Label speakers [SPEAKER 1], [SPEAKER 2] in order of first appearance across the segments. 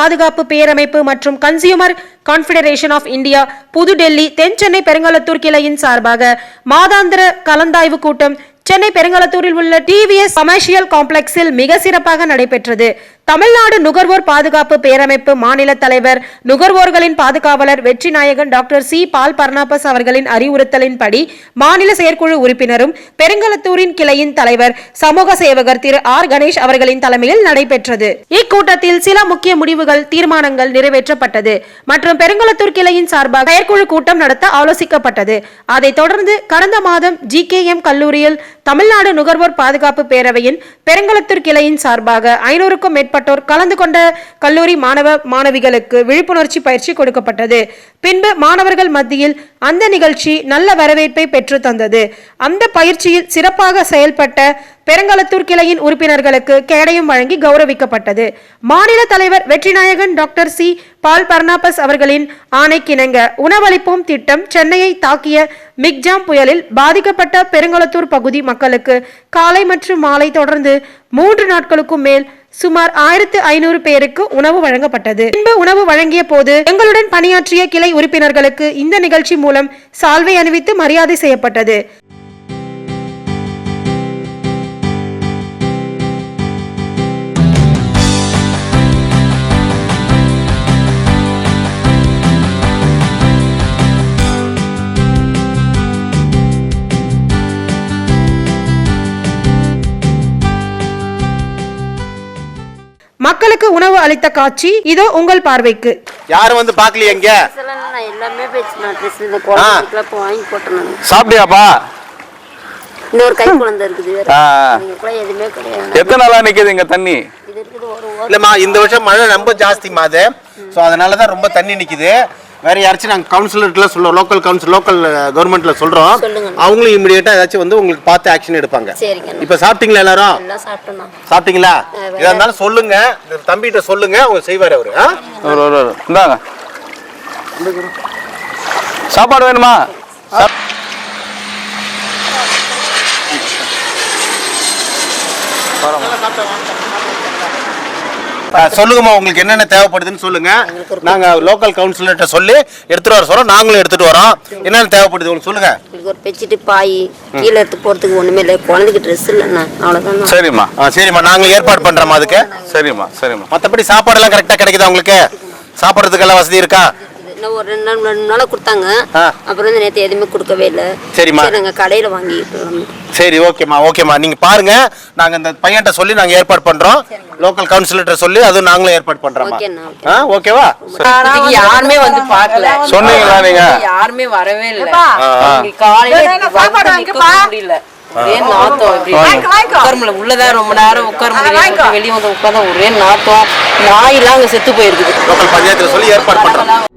[SPEAKER 1] பாதுகாப்பு பேரமைப்பு மற்றும் consumer confederation of India New Delhi தென் சென்னை பெருங்கலத்தூர் கிளையின் சார்பாக மாதாந்திர கலந்தாய்வு கூட்டம் சென்னை பெருங்கலத்தூரில் உள்ள டிவிஎஸ் கமர்ஷியல் காம்ப்ளெக்ஸில் மிக சிறப்பாக நடைபெற்றது. தமிழ்நாடு நுகர்வோர் பாதுகாப்பு பேரமைப்பு மாநில தலைவர் நுகர்வோர்களின் பாதுகாவலர் வெற்றி நாயகன் டாக்டர் சி. பால் பர்னாபஸ் அவர்களின் அறிவுறுத்தலின்படி மாநில செயற்குழு உறுப்பினரும் பெருங்கலத்தூரின் கிளையின் தலைவர் சமூக சேவகர் திரு. ஆர். கணேஷ் அவர்களின் தலைமையில் நடைபெற்றது. இக்கூட்டத்தில் சில முக்கிய முடிவுகள் தீர்மானங்கள் நிறைவேற்றப்பட்டது. மற்றும் பெருங்கலத்தூர் கிளையின் சார்பாக செயற்குழு கூட்டம் நடத்த ஆலோசிக்கப்பட்டது. அதைத் தொடர்ந்து கடந்த மாதம் ஜி. கல்லூரியில் தமிழ்நாடு நுகர்வோர் பாதுகாப்பு பேரவையின் பெருங்கலத்தூர் கிளையின் சார்பாக ஐநூறுக்கும் மேற்பட்டோர் கலந்து கொண்ட கல்லூரி மாணவ மாணவிகளுக்கு விழிப்புணர்ச்சி பயிற்சி கொடுக்கப்பட்டது. பின்பு மாணவர்கள் மத்தியில் அந்த நிகழ்ச்சி நல்ல வரவேற்பை பெற்று தந்தது. அந்த பயிற்சியில் சிறப்பாக செயல்பட்ட பெருங்கலத்தூர் கிளையின் உறுப்பினர்களுக்கு கேடயம் வழங்கி கௌரவிக்கப்பட்டது. மாநில தலைவர் வெற்றிநாயகன் டாக்டர் சி. பால் பர்னாபஸ் அவர்களின் ஆணைக்கிணங்க உணவளிப்போம் திட்டம் சென்னையை தாக்கிய மிக்ஜாம் புயலில் பாதிக்கப்பட்ட பெருங்கலத்தூர் பகுதி மக்களுக்கு காலை மற்றும் மாலை தொடர்ந்து மூன்று நாட்களுக்கும் மேல் சுமார் ஆயிரத்து ஐநூறு பேருக்கு உணவு வழங்கப்பட்டது. பின்பு உணவு வழங்கிய போது எங்களுடன் பணியாற்றிய கிளை உறுப்பினர்களுக்கு இந்த நிகழ்ச்சி மூலம் சால்வை அணிவித்து மரியாதை செய்யப்பட்டது. மக்களுக்கு உணவு அளித்த காட்சி இதோ உங்கள் பார்வைக்கு.
[SPEAKER 2] யாரும் வந்து பாக்கலையே
[SPEAKER 3] எல்லாமே வாங்கி போட்டேன் நான்.
[SPEAKER 4] சாப்பிட்டியாப்பா?
[SPEAKER 3] இன்னொரு கை குழந்தை இருக்குது வேற.
[SPEAKER 4] ஆ.
[SPEAKER 3] அதுங்களுக்குலாம் எதுவுமே கிடையாது.
[SPEAKER 4] எத்தனை நாளா நிக்குது இங்க தண்ணி?
[SPEAKER 3] இது இருக்குது ஒரு ஒரு
[SPEAKER 2] இல்லம்மா இந்த வருஷம் மழை ரொம்ப ஜாஸ்திமா அது. ஸோ அதனால தான் ரொம்ப தண்ணி நிக்குது. வேற யாராச்சும் நாங்கள் கவுன்சிலர்ல சொல்றோம் லோக்கல் கவுன்சில் லோக்கல் கவர்மெண்ட்ல சொல்றோம்.
[SPEAKER 3] சொல்லுங்க.
[SPEAKER 2] அவங்களும் இமிடியேட்டா ஏதாச்சும் வந்து உங்களுக்கு பார்த்து ஆக்ஷன் எடுப்பாங்க.
[SPEAKER 3] சரிங்க
[SPEAKER 2] இப்போ சாப்பிட்டீங்களா எல்லாரும்? சாப்பிட்டீங்களா? இதா இருந்தாலும் சொல்லுங்க. இந்த தம்பிகிட்ட சொல்லுங்க அவங்க செய்வார் அவரு.
[SPEAKER 4] இந்தாங்க. சாப்பாடு வேணுமா? சாப்-
[SPEAKER 2] ஆ, சொல்லுங்கம்மா உங்களுக்கு என்னென்ன தேவைப்படுதுன்னு சொல்லுங்க. நாங்க லோக்கல் கவுன்சிலர்கிட்ட சொல்லி எடுத்துட்டு வர சொல்றோம். நாங்களும் எடுத்துட்டு வரோம். என்னென்ன தேவைப்படுது உங்களுக்கு சொல்லுங்க.
[SPEAKER 3] ஒரு பெட்ஷீட்டு பாய் கீழே எடுத்து போகிறதுக்கு ஒன்றுமே இல்லை. குழந்தைக்கு ட்ரெஸ் இல்லைண்ணா. அவ்வளோதான்
[SPEAKER 4] சரிம்மா.
[SPEAKER 2] ஆ, சரிம்மா. நாங்களும் ஏற்பாடு பண்றோம்மா அதுக்கு.
[SPEAKER 4] சரிம்மா. சரிம்மா
[SPEAKER 2] மற்றபடி சாப்பாடெல்லாம் கரெக்டாக கிடைக்குதா உங்களுக்கு? சாப்பிட்றதுக்கெல்லாம் வசதி இருக்கா?
[SPEAKER 3] இன்னும் ஒரு ரெண்டு நாள் ரெண்டு நாளாக கொடுத்தாங்க.
[SPEAKER 2] ஆ.
[SPEAKER 3] அப்புறம் வந்து நேற்று எதுவுமே கொடுக்கவே இல்லை.
[SPEAKER 2] சரிம்மா.
[SPEAKER 3] சரி நாங்கள் கடையில் வாங்கிக்கிட்டோம்
[SPEAKER 2] சரி ஓகேம்மா ஓகேம்மா. நீங்க பாருங்க. நாங்க இந்த பையன்கிட்ட சொல்லி நாங்க ஏற்பாடு பண்றோம். லோக்கல் கவுன்சிலர்கிட்ட சொல்லி அதுவும் நாங்களும் ஏற்பாடு
[SPEAKER 3] ஓகே.
[SPEAKER 2] ஆ ஓகேவா?
[SPEAKER 5] யாருமே வந்து பார்க்கல.
[SPEAKER 4] சொன்னீங்களா நீங்க?
[SPEAKER 5] யாருமே வரவே இல்ல. காலையில ஒரே நாத்தம் இப்படி உட்கார முடியல உள்ளதான் ரொம்ப நேரம் உட்கார முடியல. வெளியே வந்து உட்கார்ந்தா ஒரே நாத்தம். நாயெல்லாம் அங்க செத்து போயிருக்குது.
[SPEAKER 2] லோக்கல் பஞ்சாயத்துல சொல்லி ஏற்பாடு பண்றோம்.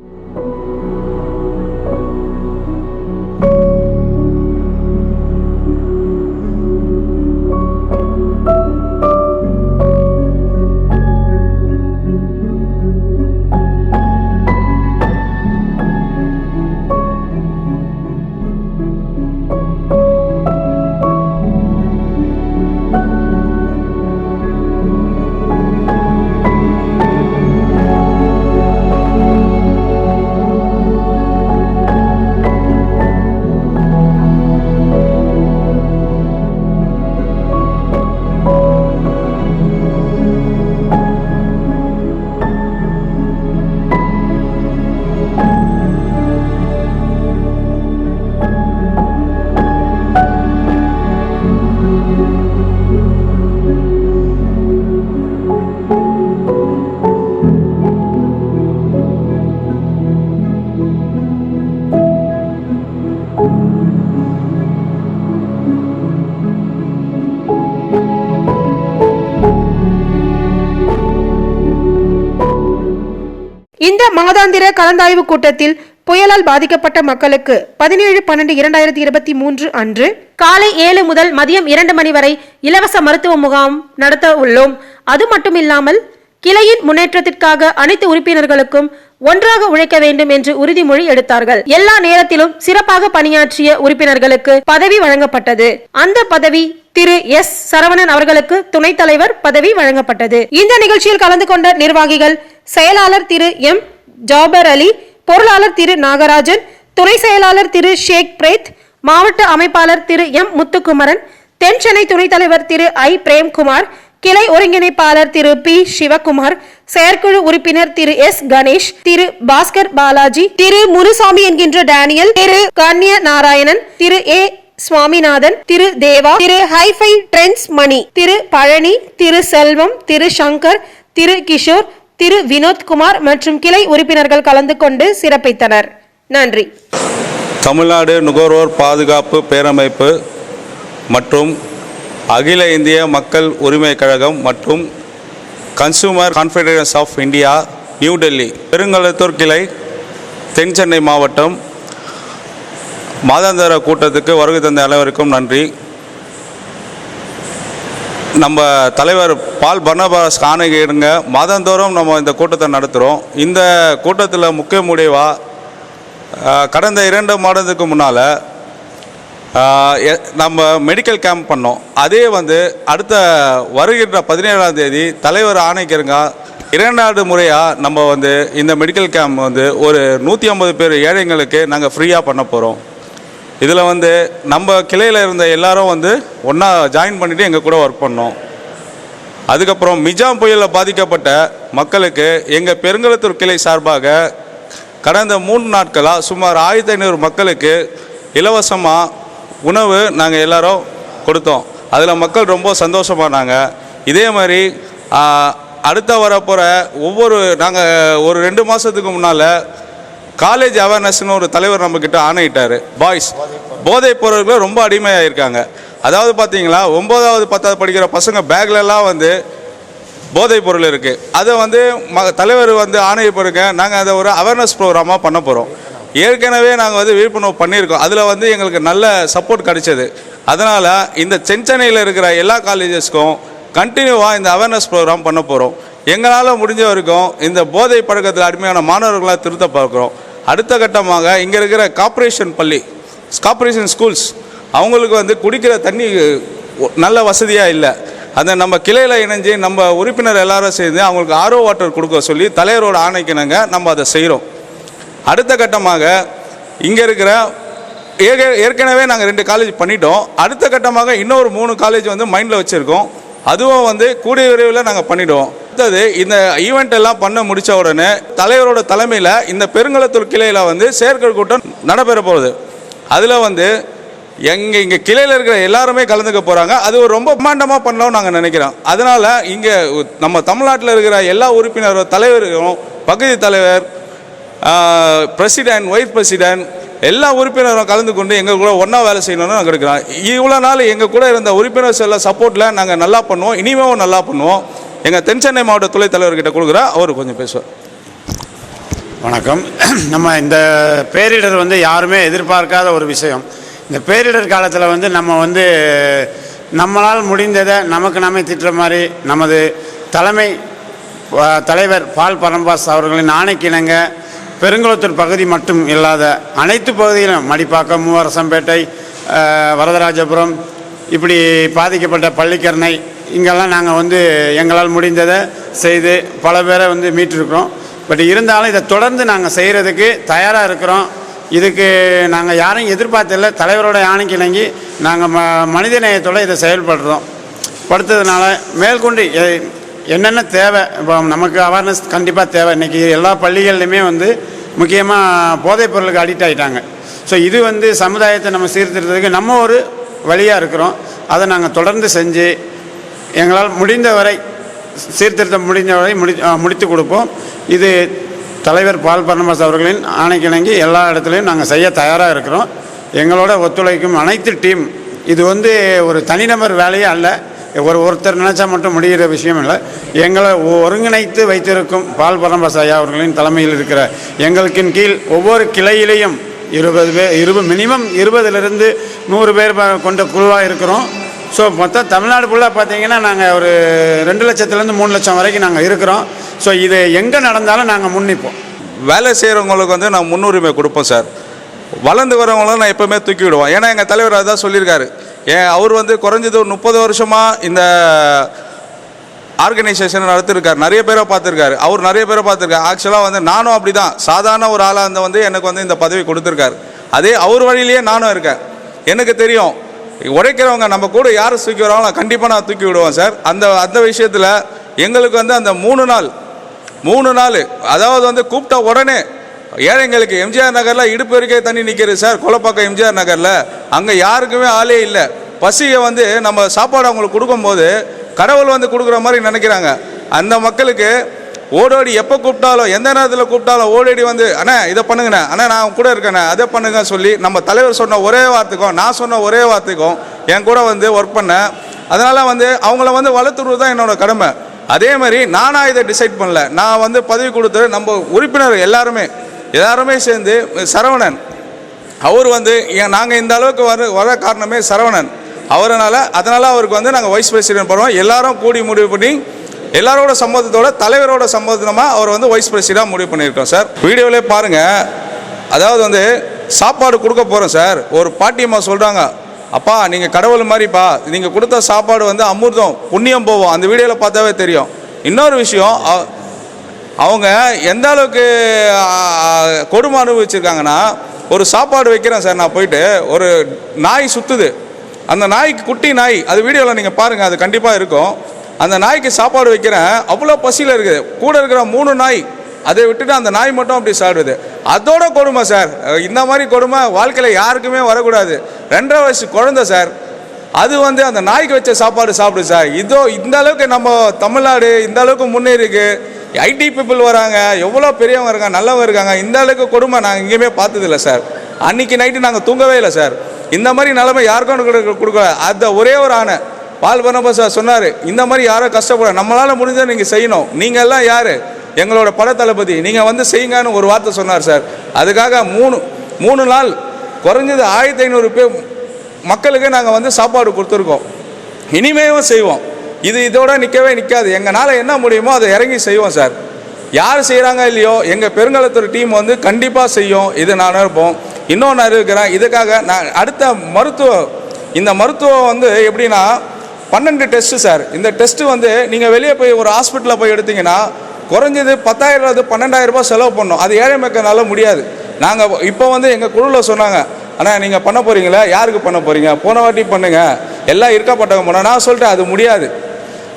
[SPEAKER 1] இந்த மாதாந்திர கலந்தாய்வு கூட்டத்தில் புயலால் பாதிக்கப்பட்ட மக்களுக்கு பதினேழு பன்னெண்டு இரண்டாயிரத்தி இருபத்தி மூன்று அன்று காலை ஏழு முதல் மதியம் இரண்டு மணி வரை இலவச மருத்துவ முகாம் நடத்த உள்ளோம். அது மட்டுமில்லாமல் கிளையின் முன்னேற்றத்திற்காக அனைத்து உறுப்பினர்களுக்கும் ஒன்றாக உழைக்க வேண்டும் என்று உறுதிமொழி எடுத்தார்கள். எல்லா நேரத்திலும் சிறப்பாக பணியாற்றிய உறுப்பினர்களுக்கு பதவி வழங்கப்பட்டது. அந்த பதவி திரு எஸ். சரவணன் அவர்களுக்கு துணைத் தலைவர் பதவி வழங்கப்பட்டது. இந்த நிகழ்ச்சியில் கலந்து கொண்ட நிர்வாகிகள் செயலாளர் திரு எம். ஜாபர் அலி பொருளாளர் திரு நாகராஜன் துணை செயலாளர் திரு ஷேக் பிரேத் மாவட்ட அமைப்பாளர் திரு எம். முத்துக்குமரன் தென் சென்னை துணைத் தலைவர் திரு ஐ. பிரேம்குமார் கிளை ஒருங்கிணைப்பாளர் திரு பி சிவகுமார் செயற்குழு உறுப்பினர் திரு எஸ் கணேஷ் திரு பாஸ்கர் பாலாஜி திரு முனுசாமி என்கின்ற Daniel Thiru Kanya Narayanan Thiru A Swaminathan Thiru Deva Thiru Hi Fi Trends Mani Thiru Palani Thiru Selvam Thiru Shankar Thiru Kishore Thiru Vinothkumar மற்றும் கிளை உறுப்பினர்கள் கலந்து கொண்டு சிறப்பித்தனர். நன்றி.
[SPEAKER 6] தமிழ்நாடு நுகர்வோர் பாதுகாப்பு பேரமைப்பு மற்றும் அகில இந்திய மக்கள் உரிமை கழகம் மற்றும் consumer confederation of India New Delhi Perungalathur கிளை தென் சென்னை மாவட்டம் மாதாந்திர கூட்டத்துக்கு வருகை தந்த அனைவருக்கும் நன்றி. நம்ம தலைவர் பால் பர்னபாஸ் ஆணையிடுங்க மாதந்தோறும் நம்ம இந்த கூட்டத்தை நடத்துகிறோம் இந்த கூட்டத்தில் முக்கிய முடிவாக கடந்த இரண்டு மாதத்துக்கு முன்னால் நம்ம மெடிக்கல் கேம்ப் பண்ணோம். அதே வந்து அடுத்த வருகின்ற பதினேழாம் தேதி தலைவர் ஆணைக்கிறங்க இரண்டாவது முறையாக நம்ம வந்து இந்த மெடிக்கல் கேம்ப் வந்து ஒரு நூற்றி ஐம்பது பேர் ஏழைங்களுக்கு நாங்கள் ஃப்ரீயாக பண்ண போகிறோம் இதில் வந்து நம்ம கிளையில் இருந்த எல்லாரும் வந்து ஒன்றா ஜாயின் பண்ணிவிட்டு எங்கள் கூட ஒர்க் பண்ணோம். அதுக்கப்புறம் மிஜாம் புயலில் பாதிக்கப்பட்ட மக்களுக்கு எங்கள் பெருங்கலத்தூர் கிளை சார்பாக கடந்த மூணு நாட்களாக சுமார் ஆயிரத்தி ஐநூறு மக்களுக்கு இலவசமாக உணவு நாங்கள் எல்லாரும் கொடுத்தோம். அதில் மக்கள் ரொம்ப சந்தோஷமானாங்க. இதே மாதிரி அடுத்த வரப்போகிற ஒவ்வொரு நாங்கள் ஒரு ரெண்டு மாதத்துக்கு முன்னால் காலேஜ் அவேர்னஸ்னு ஒரு தலைவர் நம்மக்கிட்ட ஆணையிட்டார். பாய்ஸ் போதைப் பொருட்கள் ரொம்ப அடிமையாக இருக்காங்க அதாவது பார்த்தீங்களா ஒம்போதாவது பத்தாவது படிக்கிற பசங்க பேக்லலாம் வந்து போதைப் பொருள் இருக்குது அதை வந்து ம தலைவர் வந்து ஆணையப்படுங்க நாங்கள் அதை ஒரு அவேர்னஸ் ப்ரோக்ராமாக பண்ண போகிறோம் ஏற்கனவே நாங்கள் வந்து விழிப்புணர்வு பண்ணியிருக்கோம். அதில் வந்து எங்களுக்கு நல்ல சப்போர்ட் கிடைச்சது. அதனால் இந்த சென்சென்னையில் இருக்கிற எல்லா காலேஜஸ்க்கும் கண்டினியூவாக இந்த அவேர்னஸ் ப்ரோக்ராம் பண்ண போகிறோம் எங்களால் முடிஞ்ச வரைக்கும் இந்த போதை பழக்கத்தில் அடிமையான மாணவர்களாக திருத்த பார்க்குறோம். அடுத்த கட்டமாக இங்கே இருக்கிற கார்ப்பரேஷன் பள்ளி கார்ப்பரேஷன் ஸ்கூல்ஸ் அவங்களுக்கு வந்து குடிக்கிற தண்ணி நல்ல வசதியாக இல்லை. அந்த நம்ம கிளையில் இணைஞ்சு நம்ம உறுப்பினர் எல்லாரும் சேர்ந்து அவங்களுக்கு ஆர்ஓ வாட்டர் கொடுக்க சொல்லி தலைவரோட ஆணைக்கிணங்க நம்ம அதை செய்கிறோம் அடுத்த கட்டமாக இங்கே இருக்கிற ஏற்கனவே நாங்கள் ரெண்டு காலேஜ் பண்ணிட்டோம். அடுத்த கட்டமாக இன்னொரு மூணு காலேஜ் வந்து மைண்டில் வச்சுருக்கோம். அதுவும் வந்து கூடிய விரைவில் நாங்கள் பண்ணிடுவோம். அடுத்தது இந்த ஈவெண்ட் எல்லாம் பண்ண முடித்த உடனே தலைவரோட தலைமையில் இந்த பெருங்கலத்தூர் கிளையில் வந்து செயற்கை கூட்டம் நடைபெற போகுது. அதில் வந்து எங்கள் இங்கே கிளையில் இருக்கிற எல்லாருமே கலந்துக்க போகிறாங்க அது ஒரு ரொம்ப பிரம்மாண்டமாக பண்ணலாம்னு நாங்கள் நினைக்கிறோம். அதனால் இங்கே நம்ம தமிழ்நாட்டில் இருக்கிற எல்லா உறுப்பினரும் தலைவர்களும் பகுதி தலைவர் பிரசிடென்ட் வைஸ் பிரசிடென்ட் எல்லா உறுப்பினரும் கலந்து கொண்டு எங்கள் கூட ஒன்றா வேலை செய்யணும்னு நாங்கள் எடுக்கிறோம் இவ்வளோ நாள் எங்கள் கூட இருந்த உறுப்பினர்ஸ் எல்லாம் சப்போர்ட்டில் நாங்கள் நல்லா பண்ணுவோம். இனிமேவும் நல்லா பண்ணுவோம். எங்கள் தென் சென்னை மாவட்ட துணை தலைவர்கிட்ட கொடுக்குறேன் அவர் கொஞ்சம் பேசுவார்.
[SPEAKER 7] வணக்கம். நம்ம இந்த பேரிடர் வந்து யாருமே எதிர்பார்க்காத ஒரு விஷயம். இந்த பேரிடர் காலத்தில் வந்து நம்ம வந்து நம்மளால் முடிந்ததை நமக்கு நாமே திட்டுற மாதிரி நமது தலைமை தலைவர் பால் பரம்பாஸ் அவர்களின் ஆணைக்கிணங்க பெருங்குளத்தூர் பகுதி மட்டும் இல்லாத அனைத்து பகுதியிலும் மடிப்பாக்கம் மூவரசம்பேட்டை வரதராஜபுரம் இப்படி பாதிக்கப்பட்ட பள்ளிக்கரணை இங்கெல்லாம் நாங்கள் வந்து எங்களால் முடிந்ததை செய்து பல பேரை வந்து மீட்டிருக்கிறோம். பட் இருந்தாலும் இதை தொடர்ந்து நாங்கள் செய்கிறதுக்கு தயாராக இருக்கிறோம். இதுக்கு நாங்கள் யாரையும் எதிர்பார்த்தில்ல. தலைவரோட யானைக்கு இணங்கி நாங்கள் ம மனித நேயத்தோட இதை செயல்படுறோம். படுத்ததுனால மேற்கொண்டு என்னென்ன தேவை இப்போ நமக்கு அவேர்னஸ் கண்டிப்பாக தேவை. இன்றைக்கி எல்லா பள்ளிகள்லையுமே வந்து முக்கியமாக போதைப் பொருளுக்கு அடிக்ட் ஆகிட்டாங்க ஸோ இது வந்து சமுதாயத்தை நம்ம சீர்திருத்ததுக்கு நம்ம ஒரு வழியாக இருக்கிறோம். அதை நாங்கள் தொடர்ந்து செஞ்சு எங்களால் முடிந்த வரை சீர்திருத்தம் முடிந்த வரை முடி முடித்து கொடுப்போம். இது தலைவர் பால் பரணமாஸ் அவர்களின் ஆணைக்கிணங்கி எல்லா இடத்துலையும் நாங்கள் செய்ய தயாராக இருக்கிறோம். எங்களோட ஒத்துழைக்கும் அனைத்து டீம் இது வந்து ஒரு தனிநபர் வேலையே அல்ல. ஒரு ஒருத்தர் நினைச்சா மட்டும் முடிகிற விஷயம் இல்லை. எங்களை ஒருங்கிணைத்து வைத்திருக்கும் பால் பரம்பஸ் ஐயா அவர்களின் தலைமையில் இருக்கிற எங்களுக்கின் கீழ் ஒவ்வொரு கிளையிலையும் இருபது பேர் இருபது மினிமம் இருபதுலேருந்து நூறு பேர் கொண்ட குழுவாக இருக்கிறோம். ஸோ மொத்தம் தமிழ்நாடு ஃபுல்லாக பார்த்தீங்கன்னா நாங்கள் ஒரு ரெண்டு லட்சத்துலேருந்து மூணு லட்சம் வரைக்கும் நாங்கள் இருக்கிறோம். ஸோ இது எங்கே நடந்தாலும் நாங்கள் முன்னிப்போம்.
[SPEAKER 6] வேலை செய்கிறவங்களுக்கு வந்து நான் முன்னுரிமை கொடுப்போம் சார். வளர்ந்து வரவங்களும் நான் எப்போவுமே தூக்கி விடுவோம். ஏன்னா எங்கள் தலைவர் அதான் சொல்லியிருக்காரு. ஏன் அவர் வந்து குறைஞ்சது ஒரு முப்பது வருஷமாக இந்த ஆர்கனைசேஷனை நடத்திருக்கார். நிறைய பேரை பார்த்துருக்காரு. அவர் நிறைய பேரை பார்த்துருக்காரு. ஆக்சுவலாக வந்து நானும் அப்படி தான் சாதாரண ஒரு ஆளாக இருந்த வந்து எனக்கு வந்து இந்த பதவி கொடுத்துருக்காரு. அதே அவர் வழியிலேயே நானும் இருக்கேன். எனக்கு தெரியும். உழைக்கிறவங்க நம்ம கூட யார் தூக்கி வராங்களோ கண்டிப்பாக நான் தூக்கி விடுவேன் சார். அந்த அந்த விஷயத்தில் எங்களுக்கு வந்து அந்த மூணு நாள் மூணு நாள் அதாவது வந்து கூப்பிட்ட உடனே ஏழைங்களுக்கு எம்ஜிஆர் நகரில் இடுப்பு வரைக்கே தண்ணி நிற்கிறது சார்? கொலப்பாக்கம் எம்ஜிஆர் நகரில். அங்கே யாருக்குமே ஆளே இல்லை. பசியை வந்து நம்ம சாப்பாடு அவங்களுக்கு கொடுக்கும்போது கடவுள் வந்து கொடுக்குற மாதிரி நினைக்கிறாங்க. அந்த மக்களுக்கு ஓடோடி எப்போ கூப்பிட்டாலும் எந்த நேரத்தில் கூப்பிட்டாலும் ஓடோடி வந்து அண்ணா இதை பண்ணுங்கண்ணே. அண்ணா நான் கூட இருக்கேண்ணே. அதை பண்ணுங்க சொல்லி நம்ம தலைவர் சொன்ன ஒரே வார்த்தைக்கும் நான் சொன்ன ஒரே வார்த்தைக்கும் என் கூட வந்து ஒர்க் பண்ணேன் அதனால் வந்து அவங்கள வந்து வளர்த்துறது தான் என்னோட கடமை. அதே மாதிரி நானாக இதை டிசைட் பண்ணல. நான் வந்து பதவி கொடுத்து நம்ம உறுப்பினர் எல்லாருமே எல்லாருமே சேர்ந்து சரவணன். அவர் வந்து நாங்கள் இந்த அளவுக்கு வர வர காரணமே சரவணன். அவரனால அதனால் அவருக்கு வந்து நாங்கள் வைஸ் பிரசிடென்ட் பண்ணுவோம் எல்லாரும் கூடி முடிவு பண்ணி எல்லாரோட சம்மதத்தோட தலைவரோட சம்மதமாக அவர் வந்து வைஸ் பிரசிடென்ட் முடிவு பண்ணியிருக்கோம் சார். வீடியோவிலே பாருங்கள் அதாவது வந்து சாப்பாடு கொடுக்க போகிறோம் சார். ஒரு பாட்டியம்மா சொல்கிறாங்க அப்பா நீங்கள் கடவுள் மாதிரிப்பா. நீங்கள் கொடுத்த சாப்பாடு வந்து அமிர்தம் புண்ணியம் போவோம் அந்த வீடியோவில் பார்த்தாவே தெரியும். இன்னொரு விஷயம் அ- அவங்க எந்த அளவுக்கு கொடுமை அனுபவிச்சிருக்காங்கன்னா ஒரு சாப்பாடு வைக்கிறேன் சார் நான் போயிட்டு ஒரு நாய் சுற்றுது அந்த நாய்க்கு குட்டி நாய் அது வீடியோவில் நீங்கள் பாருங்கள் அது கண்டிப்பாக இருக்கும். அந்த நாய்க்கு சாப்பாடு வைக்கிறேன் அவ்வளோ பசியில் இருக்குது. கூட இருக்கிற மூணு நாய் அதை விட்டுட்டு அந்த நாய் மட்டும் அப்படி சாப்பிடுது. அதோட கொடுமை சார் இந்த மாதிரி கொடுமை வாழ்க்கையில் யாருக்குமே வரக்கூடாது. ரெண்டரை வயசு குழந்தை சார் அது வந்து அந்த நாய்க்கு வச்ச சாப்பாடு சாப்பிடு சார். இதோ இந்த அளவுக்கு நம்ம தமிழ்நாடு இந்த அளவுக்கு முன்னேறிக்கு ஐடி பீப்புள் வராங்க எவ்வளோ பெரியவங்க இருக்காங்க நல்லவங்க இருக்காங்க இந்த அளவுக்கு கொடுமை நாங்கள் எங்கேயுமே பார்த்ததில்ல சார் அன்னைக்கு நைட்டு நாங்கள் தூங்கவே இல்லை சார் இந்த மாதிரி நிலைமை யாருக்கும் கொடுக்க கொடுக்கல. அந்த ஒரே ஒரு ஆணை பால் பண்ணப்ப சார் சொன்னார். இந்த மாதிரி யாரும் கஷ்டப்பட நம்மளால் முடிஞ்சதை நீங்கள் செய்யணும். நீங்கள் எல்லாம் யார்? எங்களோட படத்தளபதி நீங்கள் வந்து செய்யுங்கன்னு ஒரு வார்த்தை சொன்னார் சார் அதுக்காக மூணு மூணு நாள் குறைஞ்சது ஆயிரத்தி ஐநூறு பேர் மக்களுக்கு நாங்கள் வந்து சாப்பாடு கொடுத்துருக்கோம். இனிமேவும் செய்வோம். இது இதோட நிற்கவே நிற்காது எங்களால் என்ன முடியுமோ அதை இறங்கி செய்வோம் சார். யார் செய்கிறாங்க இல்லையோ எங்கள் பெருங்கலத்தூர் டீம் வந்து கண்டிப்பாக செய்யும். இது நான் இருப்போம் இன்னொன்று அறிவிக்கிறேன் இதுக்காக நான் அடுத்த மருத்துவம் இந்த மருத்துவம் வந்து எப்படின்னா பன்னெண்டு டெஸ்ட்டு சார். இந்த டெஸ்ட்டு வந்து நீங்கள் வெளியே போய் ஒரு ஹாஸ்பிட்டலில் போய் எடுத்தீங்கன்னா குறைஞ்சது பத்தாயிரம் பன்னெண்டாயிரம் ரூபாய் செலவு பண்ணோம். அது ஏழை மக்களால முடியாது. நாங்கள் இப்போ வந்து எங்கள் குழுவில் சொன்னாங்க ஆனால் நீங்கள் பண்ண போகிறீங்களா யாருக்கு பண்ண போகிறீங்க போன வாட்டி பண்ணுங்கள் எல்லாம் இருக்கப்பட்டவங்க போனால் நான் சொல்லிட்டேன் அது முடியாது.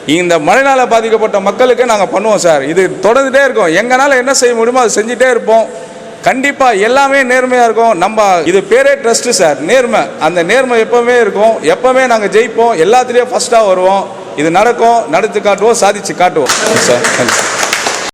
[SPEAKER 6] இந்த மழைனால பாதிக்கப்பட்ட மக்களுக்கு நாங்கள் பண்ணுவோம் சார். இது தொடர்ந்துட்டே இருக்கோம். எங்களால் என்ன செய்ய முடியுமோ அதை செஞ்சுட்டே இருப்போம். கண்டிப்பாக எல்லாமே நேர்மையாக இருக்கும். நம்ம இது பேரே ட்ரஸ்ட்டு சார். நேர்மை. அந்த நேர்மை எப்போவுமே இருக்கும். எப்போவுமே நாங்கள் ஜெயிப்போம். எல்லாத்துலேயும் ஃபஸ்ட்டாக வருவோம். இது நடக்கும். நடத்து காட்டுவோம். சாதிச்சு காட்டுவோம். சார்